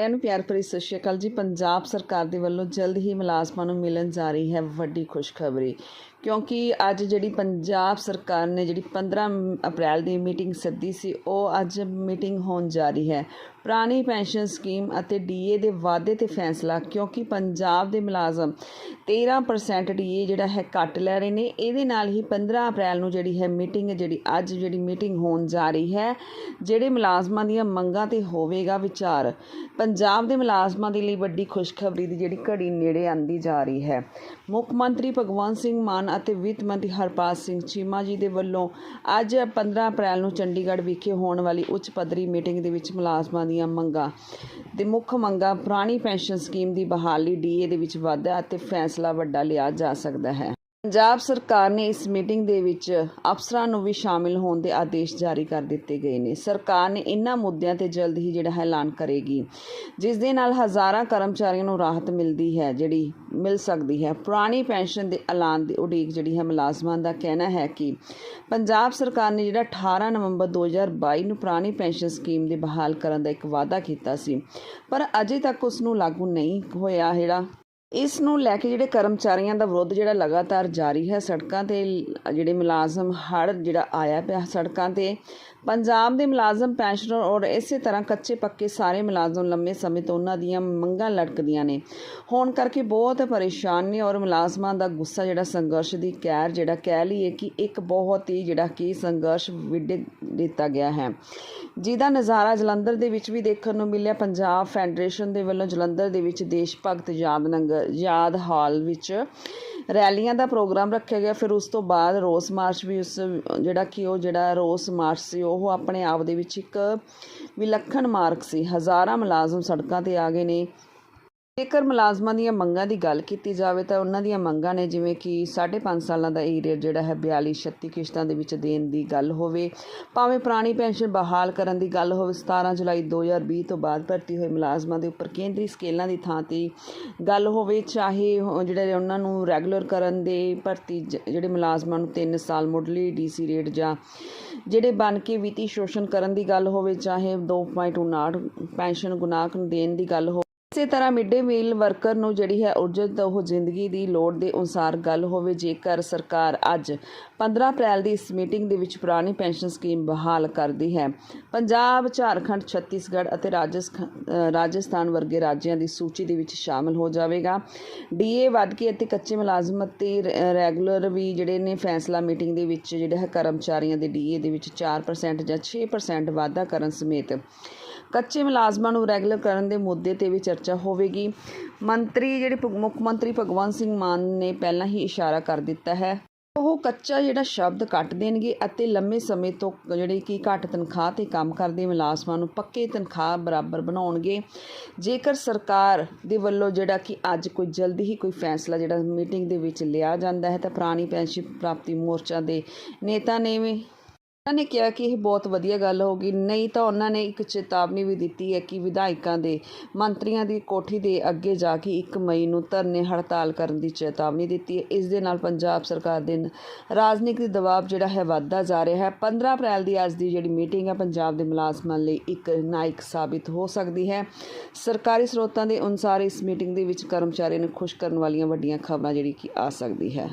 ਸਾਰਿਆਂ ਨੂੰ ਪਿਆਰ ਭਰੀ ਸਤਿ ਸ਼੍ਰੀ ਅਕਾਲ ਜੀ। ਪੰਜਾਬ ਸਰਕਾਰ ਦੇ ਵੱਲੋਂ ਜਲਦ ਹੀ ਮੁਲਾਜ਼ਮਾਂ ਨੂੰ ਮਿਲਣ ਜਾ ਰਹੀ ਹੈ ਵੱਡੀ ਖੁਸ਼ਖਬਰੀ। ਕਿਉਂਕਿ ਅੱਜ ਜਿਹੜੀ ਪੰਜਾਬ ਸਰਕਾਰ ਨੇ ਜਿਹੜੀ 15 ਅਪ੍ਰੈਲ ਦੀ ਮੀਟਿੰਗ ਸੱਦੀ ਸੀ, ਉਹ ਅੱਜ ਮੀਟਿੰਗ ਹੋਣ ਜਾ ਰਹੀ ਹੈ। ਪੁਰਾਣੀ ਪੈਨਸ਼ਨ ਸਕੀਮ ਅਤੇ ਡੀਏ ਦੇ ਵਾਅਦੇ ਤੇ ਫੈਸਲਾ, ਕਿਉਂਕਿ ਪੰਜਾਬ ਦੇ ਮੁਲਾਜ਼ਮ 13% ਡੀਏ ਜਿਹੜਾ ਹੈ ਕੱਟ ਲੈ ਰਹੇ ਨੇ। ਇਹਦੇ ਨਾਲ ਹੀ 15 ਅਪ੍ਰੈਲ ਨੂੰ ਜਿਹੜੀ ਹੈ ਮੀਟਿੰਗ ਜਿਹੜੀ ਅੱਜ ਜਿਹੜੀ ਮੀਟਿੰਗ ਹੋਣ ਜਾ ਰਹੀ ਹੈ, ਜਿਹੜੇ ਮੁਲਾਜ਼ਮਾਂ ਦੀਆਂ ਮੰਗਾਂ ਤੇ ਹੋਵੇਗਾ ਵਿਚਾਰ। ਪੰਜਾਬ ਦੇ ਮੁਲਾਜ਼ਮਾਂ ਦੇ ਲਈ ਵੱਡੀ ਖੁਸ਼ਖਬਰੀ ਦੀ ਜਿਹੜੀ ਘੜੀ ਨੇੜੇ ਆਂਦੀ ਜਾ ਰਹੀ ਹੈ। ਮੁੱਖ ਮੰਤਰੀ ਭਗਵੰਤ ਸਿੰਘ ਮਾਨ ਅਤੇ ਵਿੱਤ ਮੰਤਰੀ ਹਰਪਾਲ ਸਿੰਘ ਚੀਮਾ ਜੀ ਦੇ ਵੱਲੋਂ ਅੱਜ 15 ਅਪ੍ਰੈਲ ਨੂੰ ਚੰਡੀਗੜ੍ਹ ਵਿਖੇ ਹੋਣ ਵਾਲੀ ਉੱਚ ਪੱਧਰੀ ਮੀਟਿੰਗ ਦੇ ਵਿੱਚ ਮੁਲਾਜ਼ਮਾਂ ਦੀਆਂ ਮੰਗਾਂ ਦੇ ਮੁੱਖ ਮੰਗਾਂ ਪੁਰਾਣੀ ਪੈਨਸ਼ਨ ਸਕੀਮ ਦੀ ਬਹਾਲੀ ਡੀਏ ਦੇ ਵਿੱਚ ਵਾਧਾ ਅਤੇ ਫੈਸਲਾ ਵੱਡਾ ਲਿਆ ਜਾ ਸਕਦਾ ਹੈ। ਪੰਜਾਬ ਸਰਕਾਰ ਨੇ ਇਸ ਮੀਟਿੰਗ ਦੇ ਵਿੱਚ ਅਫਸਰਾਂ ਨੂੰ ਵੀ ਸ਼ਾਮਿਲ ਹੋਣ ਦੇ ਆਦੇਸ਼ ਜਾਰੀ ਕਰ ਦਿੱਤੇ ਗਏ ਨੇ। ਸਰਕਾਰ ਨੇ ਇਹਨਾਂ ਮੁੱਦਿਆਂ ਤੇ ਜਲਦ ਹੀ ਜਿਹੜਾ ਹੈ ਐਲਾਨ ਕਰੇਗੀ, ਜਿਸ ਦੇ ਨਾਲ ਹਜ਼ਾਰਾਂ ਕਰਮਚਾਰੀਆਂ ਨੂੰ ਰਾਹਤ ਮਿਲਦੀ ਹੈ, ਜਿਹੜੀ ਮਿਲ ਸਕਦੀ ਹੈ। ਪੁਰਾਣੀ ਪੈਨਸ਼ਨ ਦੇ ਐਲਾਨ ਦੀ ਉਡੀਕ ਜਿਹੜੀ ਹੈ, ਮੁਲਾਜ਼ਮਾਂ ਦਾ ਕਹਿਣਾ ਹੈ ਕਿ ਪੰਜਾਬ ਸਰਕਾਰ ਨੇ ਜਿਹੜਾ 18 ਨਵੰਬਰ 2022 ਨੂੰ ਪੁਰਾਣੀ ਪੈਨਸ਼ਨ ਸਕੀਮ ਦੇ ਬਹਾਲ ਕਰਨ ਦਾ ਇੱਕ ਵਾਅਦਾ ਕੀਤਾ ਸੀ, ਪਰ ਅਜੇ ਤੱਕ ਉਸ ਨੂੰ ਲਾਗੂ ਨਹੀਂ ਹੋਇਆ ਜਿਹੜਾ ਇਸ ਨੂੰ ਲੈ ਕੇ ਜਿਹੜੇ ਕਰਮਚਾਰੀਆਂ ਦਾ ਵਿਰੋਧ ਜਿਹੜਾ ਲਗਾਤਾਰ ਜਾਰੀ ਹੈ, ਸੜਕਾਂ ਤੇ ਜਿਹੜੇ ਮੁਲਾਜ਼ਮ ਹੜ ਜਿਹੜਾ ਆਇਆ ਪਿਆ ਸੜਕਾਂ ਤੇ ਪੰਜਾਬ ਦੇ ਮੁਲਾਜ਼ਮ, ਪੈਨਸ਼ਨਰ ਔਰ ਇਸੇ ਤਰ੍ਹਾਂ ਕੱਚੇ ਪੱਕੇ ਸਾਰੇ ਮੁਲਾਜ਼ਮ ਲੰਮੇ ਸਮੇਂ ਤੋਂ ਉਹਨਾਂ ਦੀਆਂ ਮੰਗਾਂ ਲਟਕਦੀਆਂ ਨੇ। ਹੋਣ ਕਰਕੇ ਬਹੁਤ ਪਰੇਸ਼ਾਨ ਨੇ ਔਰ ਮੁਲਾਜ਼ਮਾਂ ਦਾ ਗੁੱਸਾ ਜਿਹੜਾ ਸੰਘਰਸ਼ ਦੀ ਕੈਰ ਜਿਹੜਾ ਕਹਿ ਲਈਏ ਕਿ ਇੱਕ ਬਹੁਤ ਹੀ ਜਿਹੜਾ ਕਿ ਸੰਘਰਸ਼ ਵਿੱਢ ਦਿੱਤਾ ਗਿਆ ਹੈ। ਜਿਹਦਾ ਨਜ਼ਾਰਾ ਜਲੰਧਰ ਦੇ ਵਿੱਚ ਵੀ ਦੇਖਣ ਨੂੰ ਮਿਲਿਆ। ਪੰਜਾਬ ਫੈਡਰੇਸ਼ਨ ਦੇ ਵੱਲੋਂ ਜਲੰਧਰ ਦੇ ਵਿੱਚ ਦੇਸ਼ ਭਗਤ ਯਾਦ ਨੰਗਰ ਯਾਦ ਹਾਲ ਵਿੱਚ ਰੈਲੀਆਂ ਦਾ ਪ੍ਰੋਗਰਾਮ ਰੱਖਿਆ ਗਿਆ, ਫਿਰ ਉਸ ਤੋਂ ਬਾਅਦ ਰੋਸ ਮਾਰਚ ਵੀ ਉਸ, ਜਿਹੜਾ ਕਿ ਉਹ ਜਿਹੜਾ ਰੋਸ ਮਾਰਚ ਸੀ, ਉਹ ਆਪਣੇ ਆਪ ਦੇ ਵਿੱਚ ਇੱਕ ਵਿਲੱਖਣ ਮਾਰਕ ਸੀ। ਹਜ਼ਾਰਾਂ ਮੁਲਾਜ਼ਮ ਸੜਕਾਂ ਤੇ ਆ ਗਏ ਨੇ। ਜੇਕਰ ਮੁਲਾਜ਼ਮਾਂ ਦੀਆਂ ਮੰਗਾਂ ਦੀ ਗੱਲ ਕੀਤੀ ਜਾਵੇ ਤਾਂ ਉਹਨਾਂ ਦੀਆਂ ਮੰਗਾਂ ਨੇ ਜਿਵੇਂ ਕਿ 5.5 ਸਾਲਾਂ ਦਾ ਏਰੀਆ ਜਿਹੜਾ ਹੈ 42 36 ਕਿਸ਼ਤਾਂ ਦੇ ਵਿੱਚ ਦੇਣ ਦੀ ਗੱਲ ਹੋਵੇ, ਭਾਵੇਂ ਪੁਰਾਣੀ ਪੈਨਸ਼ਨ ਬਹਾਲ ਕਰਨ ਦੀ ਗੱਲ ਹੋਵੇ 17 ਜੁਲਾਈ 2020 ਤੋਂ ਬਾਅਦ ਭਰਤੀ ਹੋਏ ਮੁਲਾਜ਼ਮਾਂ ਦੇ ਉੱਪਰ ਕੇਂਦਰੀ ਸਕੇਲਾਂ ਦੀ ਥਾਂ ਤੇ ਗੱਲ ਹੋਵੇ, ਚਾਹੇ ਉਹ ਜਿਹੜੇ ਉਹਨਾਂ ਨੂੰ ਰੈਗੂਲਰ ਕਰਨ ਦੇ ਭਰਤੀ ਜ- ਜਿਹੜੇ ਮੁਲਾਜ਼ਮਾਂ ਨੂੰ 3 ਸਾਲ ਮੁੱਢਲੀ ਡੀਸੀ ਰੇਟ ਜਾਂ ਜਿਹੜੇ ਬਣ ਕੇ ਵਿੱਤੀ ਸ਼ੋਸ਼ਣ ਕਰਨ ਦੀ ਗੱਲ ਹੋਵੇ, ਚਾਹੇ 2.59 ਪੈਨਸ਼ਨ ਗੁਨਾਹ ਨੂੰ ਦੇਣ ਦੀ ਗੱਲ ਹੋਵੇ ਇਸੇ ਤਰ੍ਹਾਂ ਮਿਡ-ਡੇ ਮੀਲ ਵਰਕਰ ਨੂੰ ਜਿਹੜੀ ਹੈ ਉਰਜਤ ਉਹ ਜ਼ਿੰਦਗੀ ਦੀ ਲੋੜ ਦੇ ਅਨੁਸਾਰ ਗੱਲ ਹੋਵੇ, ਜੇਕਰ ਸਰਕਾਰ ਅੱਜ 15 ਅਪ੍ਰੈਲ ਦੀ ਇਸ ਮੀਟਿੰਗ ਦੇ ਵਿੱਚ ਪੁਰਾਣੀ ਪੈਨਸ਼ਨ ਸਕੀਮ ਬਹਾਲ ਕਰਦੀ ਹੈ। ਪੰਜਾਬ, ਝਾਰਖੰਡ, ਛੱਤੀਸਗੜ੍ਹ ਅਤੇ ਰਾਜਸਥ- ਰਾਜਸਥਾਨ ਵਰਗੇ ਰਾਜਿਆਂ ਦੀ ਸੂਚੀ ਦੇ ਵਿੱਚ ਸ਼ਾਮਲ ਹੋ ਜਾਵੇਗਾ। ਡੀਏ ਵੱਧ ਕੇ ਅਤੇ ਕੱਚੇ ਮੁਲਾਜ਼ਮ ਅਤੇ ਰ- ਰੈਗੂਲਰ ਵੀ ਜਿਹੜੇ ਨੇ ਫੈਸਲਾ ਮੀਟਿੰਗ ਦੇ ਵਿੱਚ ਜਿਹੜਾ ਹੈ ਕਰਮਚਾਰੀਆਂ ਦੇ ਡੀਏ ਦੇ ਵਿੱਚ 4% ਜਾਂ 6% ਵਾਧਾ ਕਰਨ ਸਮੇਤ ਕੱਚੇ ਮੁਲਾਜ਼ਮਾਂ ਨੂੰ ਰੈਗੂਲਰ ਕਰਨ ਦੇ ਮੁੱਦੇ ਤੇ ਵੀ ਚਰਚਾ ਹੋਵੇਗੀ। ਮੰਤਰੀ, ਜਿਹੜੇ ਮੁੱਖ ਮੰਤਰੀ ਭਗਵੰਤ ਸਿੰਘ ਮਾਨ ਨੇ ਪਹਿਲਾਂ ਹੀ ਇਸ਼ਾਰਾ ਕਰ ਦਿੱਤਾ ਹੈ। ਉਹ ਕੱਚਾ ਜਿਹੜਾ ਸ਼ਬਦ ਕੱਟ ਦੇਣਗੇ ਅਤੇ ਲੰਮੇ ਸਮੇਂ ਤੋਂ ਜਿਹੜੇ ਕਿ ਘੱਟ ਤਨਖਾਹ ਤੇ ਕੰਮ ਕਰਦੇ ਮੁਲਾਜ਼ਮਾਂ ਨੂੰ ਪੱਕੇ ਤਨਖਾਹ ਬਰਾਬਰ ਬਣਾਉਣਗੇ। ਜੇਕਰ ਸਰਕਾਰ ਦੇ ਵੱਲੋਂ ਜਿਹੜਾ ਕਿ ਅੱਜ ਕੋਈ ਜਲਦੀ ਹੀ ਕੋਈ ਫੈਸਲਾ ਜਿਹੜਾ ਮੀਟਿੰਗ ਦੇ ਵਿੱਚ ਲਿਆ ਜਾਂਦਾ ਹੈ ਤਾਂ ਪੁਰਾਣੀ ਪੈਨਸ਼ਨ ਪ੍ਰਾਪਤੀ ਮੋਰਚਾ ਦੇ ਨੇਤਾ ਨੇ ਵੀ ਉਹਨਾਂ ਨੇ ਕਿਹਾ ਕਿ ਇਹ ਬਹੁਤ ਵਧੀਆ ਗੱਲ ਹੋਗੀ ਨਹੀਂ ਤਾਂ ਉਹਨਾਂ ਨੇ ਇੱਕ ਚੇਤਾਵਨੀ ਵੀ ਦਿੱਤੀ ਹੈ ਕਿ ਵਿਧਾਇਕਾਂ ਦੇ, ਮੰਤਰੀਆਂ ਦੀ ਕੋਠੀ ਦੇ ਅੱਗੇ ਜਾ ਕੇ 1 ਮਈ ਨੂੰ ਧਰਨੇ ਹੜਤਾਲ ਕਰਨ ਦੀ ਚੇਤਾਵਨੀ ਦਿੱਤੀ ਹੈ। ਇਸ ਦੇ ਨਾਲ ਪੰਜਾਬ ਸਰਕਾਰ ਦੇ ਰਾਜਨੀਤਿਕ ਦਬਾਅ ਜਿਹੜਾ ਹੈ ਵੱਧਦਾ ਜਾ ਰਿਹਾ ਹੈ। 15 ਅਪ੍ਰੈਲ ਦੀ ਅੱਜ ਦੀ ਜਿਹੜੀ ਮੀਟਿੰਗ ਹੈ, ਪੰਜਾਬ ਦੇ ਮੁਲਾਜ਼ਮਾਂ ਲਈ ਇੱਕ ਨਾਇਕ ਸਾਬਿਤ ਹੋ ਸਕਦੀ ਹੈ। ਸਰਕਾਰੀ ਸਰੋਤਾਂ ਦੇ ਅਨੁਸਾਰ ਇਸ ਮੀਟਿੰਗ ਦੇ ਵਿੱਚ ਕਰਮਚਾਰੀਆਂ ਨੂੰ ਖੁਸ਼ ਕਰਨ ਵਾਲੀਆਂ ਵੱਡੀਆਂ ਖਬਰਾਂ ਜਿਹੜੀ ਕਿ ਆ ਸਕਦੀ ਹੈ।